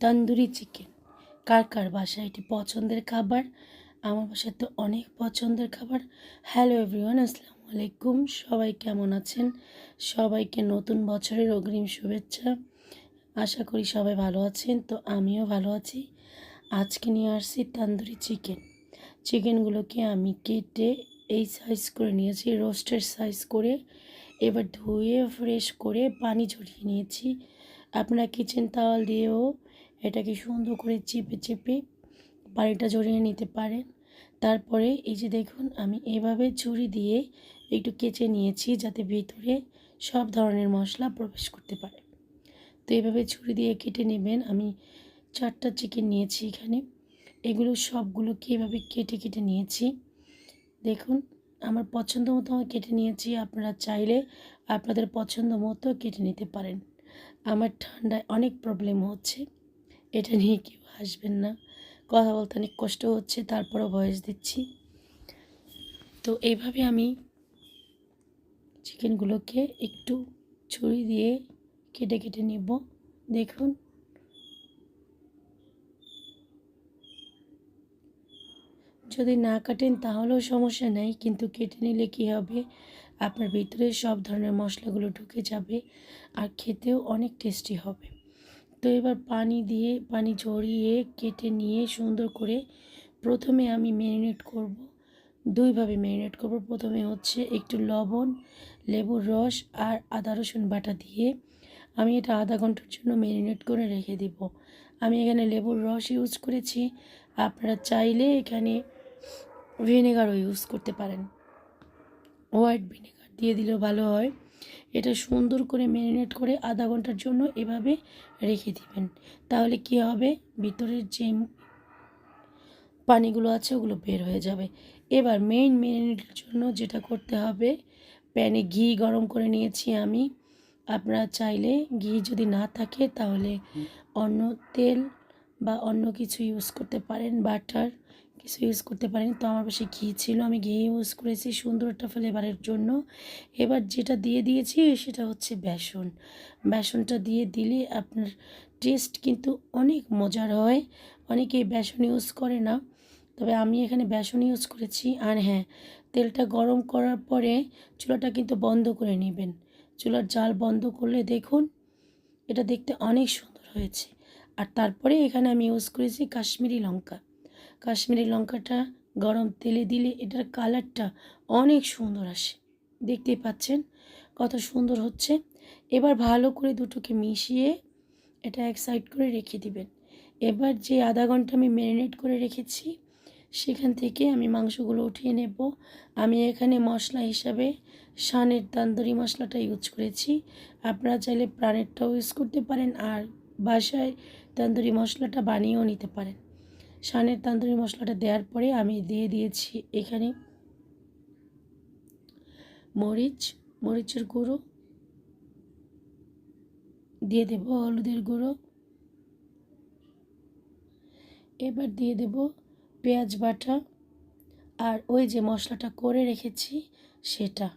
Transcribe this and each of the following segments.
Tandoori chicken. কার কার বাসায় এটি পছন্দের খাবার? আমার বাসায় তো অনেক পছন্দের খাবার। হ্যালো এভরিওয়ান, আসসালামু আলাইকুম। সবাই কেমন আছেন? সবাইকে নতুন বছরের অগ্রিম শুভেচ্ছা। আশা করি সবাই ভালো আছেন, তো আমিও ভালো আছি। আজকে নিয়ে আসছি তন্দুরি চিকেন। চিকেনগুলোকে আমি কেটে এই সাইজ করে নিয়েছি রোস্টের সাইজ করে। এবার ধুয়ে, ফ্রেশ করে পানি ঝরিয়ে নিয়েছি। আপনারা কিচেন তাওয়াল দিয়েও এটাকে সুন্দর করে চেপে চেপে পানিটা জড়িয়ে নিতে পারেন। তারপরে এই যে দেখুন, আমি এভাবে ছুরি দিয়ে একটু কেচে নিয়েছি যাতে ভিতরে সব ধরনের মশলা প্রবেশ করতে পারে। তো এভাবে ছুরি দিয়ে কেটে নেবেন। আমি চারটা চিকেন নিয়েছি এখানে। এগুলো সবগুলোকে এভাবে কেটে কেটে নিয়েছি। দেখুন, আমার পছন্দ মতো কেটে নিয়েছি। আপনারা চাইলে আপনাদের পছন্দ মতো কেটে নিতে পারেন। আমার ঠান্ডায় অনেক প্রবলেম হচ্ছে। এটা নিয়ে কেউ আসবেন না। কথা বলতে অনেক কষ্ট হচ্ছে, তারপরও ভয়েস দিচ্ছি। তো এইভাবে আমি চিকেনগুলোকে একটু ছুরি দিয়ে কেটে কেটে নেব। দেখুন। যদি না কাটেন তাহলেও সমস্যা নেই, কিন্তু কেটে নিলে কী হবে? আপনার ভিতরে সব ধরনের মশলাগুলো ঢুকে যাবে, আর খেতেও অনেক টেস্টি হবে। তো এবার পানি দিয়ে, পানি ঝরিয়ে, কেটে নিয়ে সুন্দর করে প্রথমে আমি ম্যারিনেট করব। দুইভাবে ম্যারিনেট করব। প্রথমে হচ্ছে একটু লবণ, লেবুর রস আর আদা, রসুন বাটা দিয়ে আমি এটা আধা ঘণ্টার জন্য ম্যারিনেট করে রেখে দিব। আমি এখানে লেবুর রস ইউজ করেছি। আপনারা চাইলে এখানে ভিনেগারও ইউজ করতে পারেন। হোয়াইট ভিনেগার দিয়ে দিলেও ভালো হয়। এটা সুন্দর করে ম্যারিনেট করে আধা ঘণ্টার জন্য এভাবে রেখে দিবেন। তাহলে কি হবে? ভিতরের যে পানিগুলো আছে, ওগুলো বের হয়ে যাবে। এবার মেইন ম্যারিনেটের জন্য যেটা করতে হবে, প্যানে ঘি গরম করে নিয়েছি আমি। আপনারা চাইলে ঘি যদি না থাকে, তাহলে অন্য তেল বা অন্য কিছু ইউজ করতে পারেন বাটার কিছু ইউজ করতে পারেন, তো আমার পাশে ঘি ছিল, আমি ঘি ইউজ করেছি সুন্দর একটা ফ্লেভারের জন্য। এবার যেটা দিয়ে দিয়েছি সেটা হচ্ছে বেসন। বেসনটা দিয়ে দিলে আপনার টেস্ট কিন্তু অনেক মজার হয়, অনেকেই বেসন ইউজ করে না। তবে আমি এখানে বেসন ইউজ করেছি, আর হ্যাঁ তেলটা গরম করার পরে চুলাটা কিন্তু বন্ধ করে নেবেন। চুলার জাল বন্ধ করলে দেখুন, এটা দেখতে অনেক সুন্দর হয়েছে। আর তারপরে এখানে আমি ইউজ করেছি কাশ্মীরি লঙ্কা। কাশ্মীরি লঙ্কাটা গরম তেলে দিলে এটার কালারটা অনেক সুন্দর আসে। দেখতেই পাচ্ছেন কত সুন্দর হচ্ছে। এবার ভালো করে দুটোকে মিশিয়ে এটা এক সাইড করে রেখে দিবেন। এবার যে আধা ঘণ্টা আমি ম্যারিনেট করে রেখেছি, সেখান থেকে আমি মাংসগুলো উঠিয়ে নেব। আমি এখানে মশলা হিসাবে শানের তান্দুরি মশলাটা ইউজ করেছি। আপনারা চাইলে প্রাণেরটাও ইউজ করতে পারেন আর বাসায় তান্দুরি মশলাটা বানিয়েও নিতে পারেন। শানের তান্দুরি মশলাটা দেওয়ার পরে আমি দিয়ে দিয়েছি এখানে মরিচ, মরিচের গুঁড়ো। দিয়ে দেব হলুদের গুঁড়ো। এবার দিয়ে দেব পেঁয়াজ বাটা। আর ওই যে মশলাটা করে রেখেছি সেটা।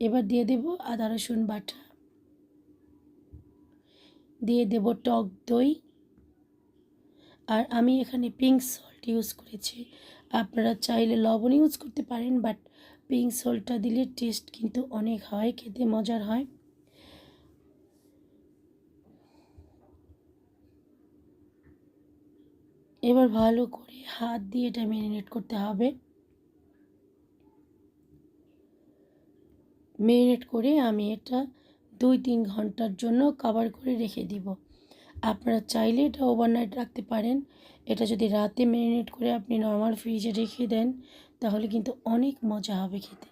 এবার দিয়ে দেব আদা রসুন বাটা। দিয়ে দেব টক দই। আর আমি এখানে পিঙ্ক সল্ট ইউজ করেছি। আপনারা চাইলে লবণ ইউজ করতে পারেন বাট পিঙ্ক সল্টটা দিলে টেস্ট কিন্তু অনেক হয়, খেতে মজার হয়। এবার ভালো করে হাত দিয়ে এটা ম্যারিনেট করতে হবে। ম্যারিনেট করে আমি এটা দুই তিন ঘণ্টার জন্য কাভার করে রেখে দিব। আপনারা চাইলে এটা ওভারনাইট রাখতে পারেন। এটা যদি রাতে ম্যারিনেট করে আপনি নর্মাল ফ্রিজে রেখে দেন, তাহলে কিন্তু অনেক মজা হবে খেতে।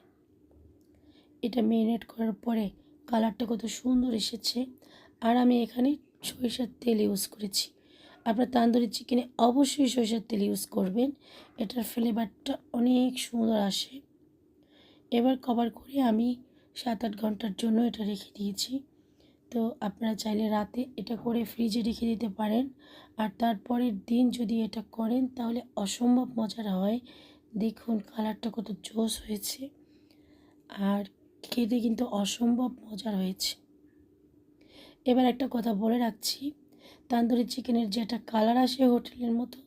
এটা ম্যারিনেট করার পরে কালারটা কত সুন্দর এসেছে। আর আমি এখানে সরিষার তেল ইউজ করেছি। আপনার তান্দুরি চিকেনে অবশ্যই সরিষার তেল ইউজ করবেন। এটার ফ্লেভারটা অনেক সুন্দর আসে। এবার কভার করে আমি সাত আট ঘণ্টার জন্য এটা রেখে দিয়েছি। তো আপনারা চাইলে রাতে এটা করে ফ্রিজে রেখে দিতে পারেন। আর তারপরের দিন যদি এটা করেন, তাহলে অসম্ভব মজার হয়। দেখুন কালারটা কত জোস হয়েছে। আর খেতে কিন্তু অসম্ভব মজার হয়েছে। এবার একটা কথা বলে রাখছি। তান্দুরি চিকেনের যে একটা কালার আসে হোটেলের মতো,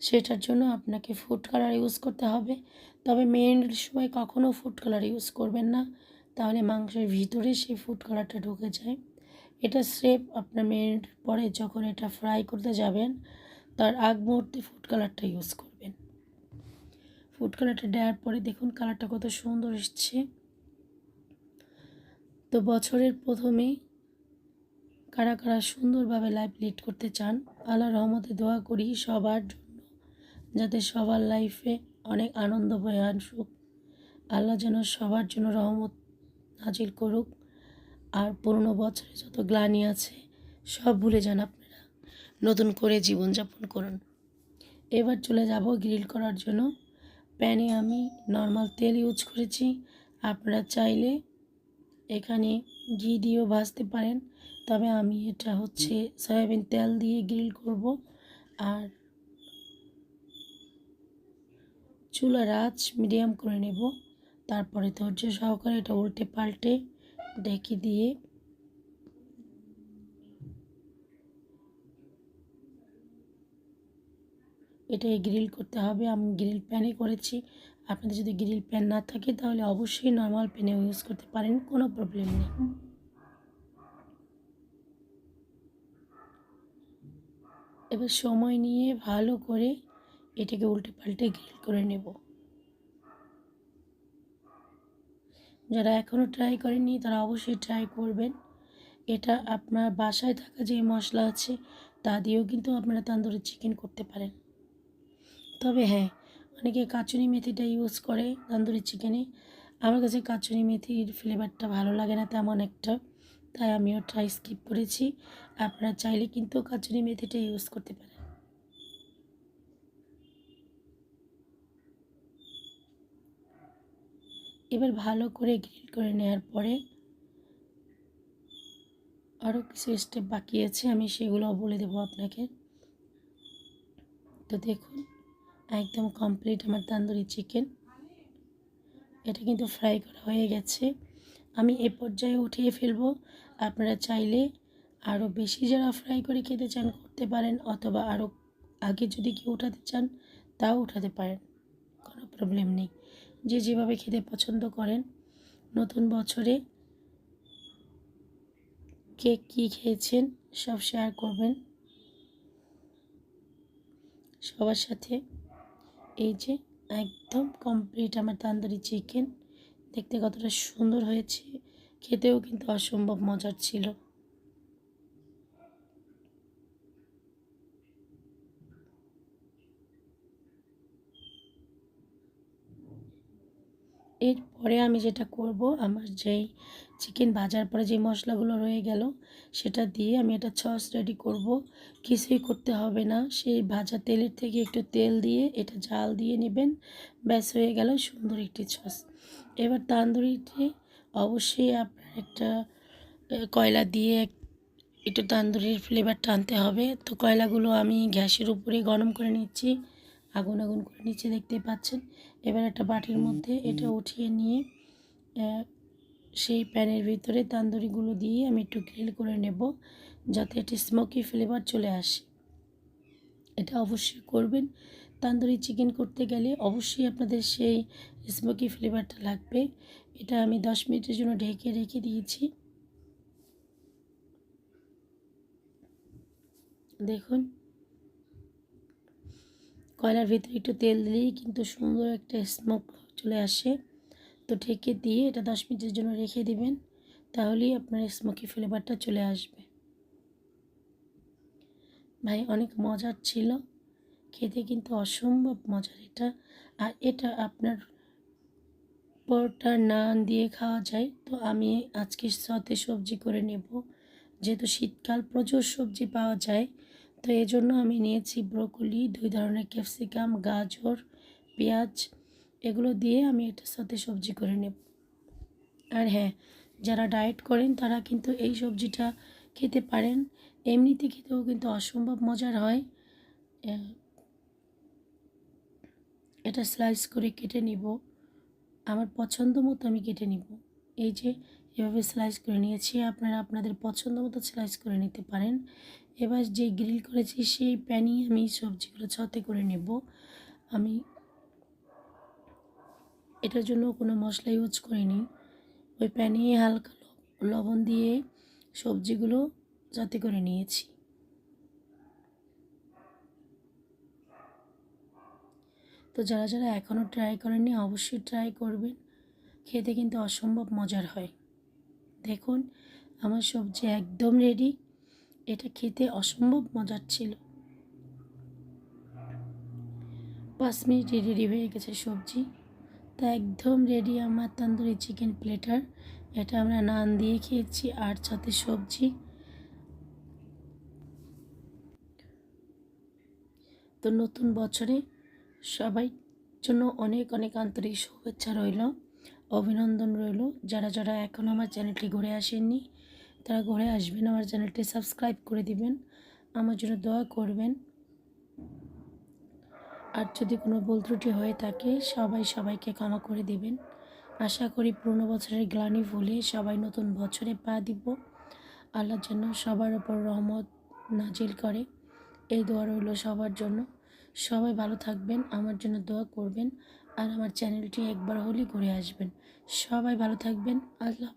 সেটার জন্য আপনাকে ফুড কালার ইউজ করতে হবে। তবে মেরিনেটের সময় কখনও ফুড কালার ইউজ করবেন না। তাহলে মাংসের ভিতরে সেই ফুড কালারটা ঢুকে যায়। এটা স্রেফ আপনার মেরিনেটের পরে যখন এটা ফ্রাই করতে যাবেন, তার আগ মুহূর্তে ফুড কালারটা ইউজ করবেন। ফুড কালারটা দেওয়ার পরে দেখুন কালারটা কত সুন্দর এসছে। তো বছরের প্রথমে কারা কারা সুন্দরভাবে লাইফ লিড করতে চান আল্লাহ রহমতে দোয়া করি সবার জন্য, যাতে সবার লাইফে অনেক আনন্দ বয়ে আসুক আল্লাহ যেন সবার জন্য রহমত নাজিল করুক। আর পুরনো বছরে যত গ্লানি আছে, সব ভুলে যান আপনারা। নতুন করে জীবনযাপন করুন। এবার চলে যাব গ্রিল করার জন্য। প্যানে আমি নর্মাল তেল ইউজ করেছি। আপনারা চাইলে এখানে ঘি দিয়েও ভাজতে পারেন। তবে আমি এটা হচ্ছে সয়াবিন তেল দিয়ে গ্রিল করব। আর চুলার আঁচ মিডিয়াম করে নেব। তারপরে ধৈর্য সহকারে এটা উল্টে পাল্টে ঢেকে দিয়ে এটাই গ্রিল করতে হবে। আমি গ্রিল প্যানে করেছি। আপনাদের যদি গ্রিল প্যান না থাকে, তাহলে অবশ্যই নর্মাল প্যানেও ইউজ করতে পারেন, কোনো প্রবলেম নেই। এবার সময় নিয়ে ভালো করে এটাকে উল্টে পাল্টে গ্রিল করে নেব। যারা এখনও ট্রাই করেননি, তারা অবশ্যই ট্রাই করবেন। এটা আপনার বাসায় থাকা যে মশলা আছে, তা দিয়েও কিন্তু আপনারা তান্দুরি চিকেন করতে পারেন। তবে হ্যাঁ অনেকে কাচুনি মেথিটা ইউজ করে তান্দুরি চিকেনে আমার কাছে কাচুনি মেথির ফ্লেভারটা ভালো লাগে না তেমন একটা, তাই আমিও ট্রাই স্কিপ করেছি। আপনারা চাইলে কিন্তু কাচুনি মেথিটা ইউজ করতে পারেন। এবার ভালো করে গ্রিল করে নেওয়ার পরে আরও কিছু স্টেপ বাকি আছে, আমি সেগুলো বলে দেবো আপনাকে। তো দেখুন, একদম কমপ্লিট আমার তান্দুরি চিকেন এটা কিন্তু ফ্রাই করা হয়ে গেছে। আমি এ পর্যায়ে উঠিয়ে ফেলব। আপনারা চাইলে আরও বেশি যারা ফ্রাই করে খেতে চান, করতে পারেন, অথবা আরও আগে যদি কেউ উঠাতে চান, তাও উঠাতে পারেন। কোনো প্রবলেম নেই। যে যেভাবে খেতে পছন্দ করেন। নতুন বছরে কে কী খেয়েছেন সব শেয়ার করবেন। সবার সাথে এই যে একদম কমপ্লিট আমার তান্দুরি চিকেন দেখতে কতটা সুন্দর হয়েছে। খেতেও কিন্তু অসম্ভব মজার ছিল। এরপরে আমি যেটা করব, আমার যেই চিকেন ভাজার পরে যে মশলাগুলো রয়ে গেল, সেটা দিয়ে আমি একটা সস রেডি করব। কিছুই করতে হবে না, সেই ভাজা তেলের থেকে একটু তেল দিয়ে এটা জাল দিয়ে নেবেন, ব্যাস হয়ে গেল সুন্দর একটি সস এবার তান্দুরিতে অবশ্যই আপনার একটা কয়লা দিয়ে একটু তান্দুরির ফ্লেভারটা আনতে হবে। তো কয়লাগুলো আমি গ্যাসের উপরে গরম করে নিচ্ছি। আগুন আগুন করে নিচে দেখতে পাচ্ছেন। এবার একটা বাটির মধ্যে এটা উঠিয়ে নিয়ে সেই প্যানের ভিতরে তান্দুরিগুলো দিয়ে আমি একটু গ্রিল করে নেব যাতে এটি স্মোকি ফ্লেভার চলে আসে। এটা অবশ্যই করবেন। তান্দুরি চিকেন করতে গেলে অবশ্যই আপনাদের সেই স্মোকি ফ্লেভারটা লাগবে। এটা আমি দশ মিনিটের জন্য ঢেকে রেখে দিয়েছি। দেখুন কয়লার ভিতরে একটু তেল দিলেই কিন্তু সুন্দর একটা স্মোক চলে আসে। তো ঢেকে দিয়ে এটা দশ মিনিটের জন্য রেখে দিবেন, তাহলেই আপনার স্মোকি ফ্লেভারটা চলে আসবে। ভাই, অনেক মজার ছিল। খেতে কিন্তু অসম্ভব মজার এটা। আর এটা আপনার পরটা নান দিয়ে খাওয়া যায়। তো আমি আজকে সতে সবজি করে নেব। যেহেতু শীতকাল প্রচুর সবজি পাওয়া যায় তো এই জন্য আমি নিয়েছি ব্রোকলি, দুই ধরনের ক্যাপসিকাম, গাজর, পেঁয়াজ, এগুলো দিয়ে আমি এটার সাথে সবজি করে নেব। আর হ্যাঁ যারা ডায়েট করেন তারা কিন্তু এই সবজিটা খেতে পারেন। এমনিতে খেতেও কিন্তু অসম্ভব মজার হয়। এটা স্লাইস করে কেটে নিব। আমার পছন্দ মতো আমি কেটে নিব। এই যে এভাবে স্লাইস করে নিয়েছি, আপনারা আপনাদের পছন্দ মতো স্লাইস করে নিতে পারেন। এবার যে গ্রিল করেছি, সেই প্যানই আমি সবজিগুলো ছতে করে নেব। আমি এটার জন্য কোনো মশলা ইউজ করিনি। ওই প্যানে হালকা লবণ দিয়ে সবজিগুলো যাতে করে নিয়েছি। তো যারা যারা এখনও ট্রাই করেননি, অবশ্যই ট্রাই করবেন। খেতে কিন্তু অসম্ভব মজার হয়। দেখুন, আমার সবজি একদম রেডি এটা খেতে অসম্ভব মজার ছিল। পাঁচ মিনিটে রেডি হয়ে গেছে সবজি। তা একদম রেডি আমার তান্দুরি চিকেন প্লেটার এটা আমরা নান দিয়ে খেয়েছি আর সাথে সবজি। তো নতুন বছরে সবাই জন্য অনেক অনেক আন্তরিক শুভেচ্ছা রইল। অভিনন্দন রইল। যারা যারা এখন আমার চ্যানেলটি ঘুরে আসেননি, তারা ঘুরে আসবেন, আমার চ্যানেলটি সাবস্ক্রাইব করে দিবেন। আমার জন্য দোয়া করবেন। আর যদি কোনো ভুল ত্রুটি হয়ে থাকে, সবাই সবাইকে ক্ষমা করে দিবেন। আশা করি পুরনো বছরের গ্লানি ভুলে সবাই নতুন বছরে পা দিব। আল্লাহ যেন সবার ওপর রহমত নাজিল করে। এই দোয়া রইল সবার জন্য। সবাই ভালো থাকবেন। আমার জন্য দোয়া করবেন। আর আমার চ্যানেলটি একবার হলে ঘুরে আসবেন সবাই ভালো থাকবেন আল্লাহ।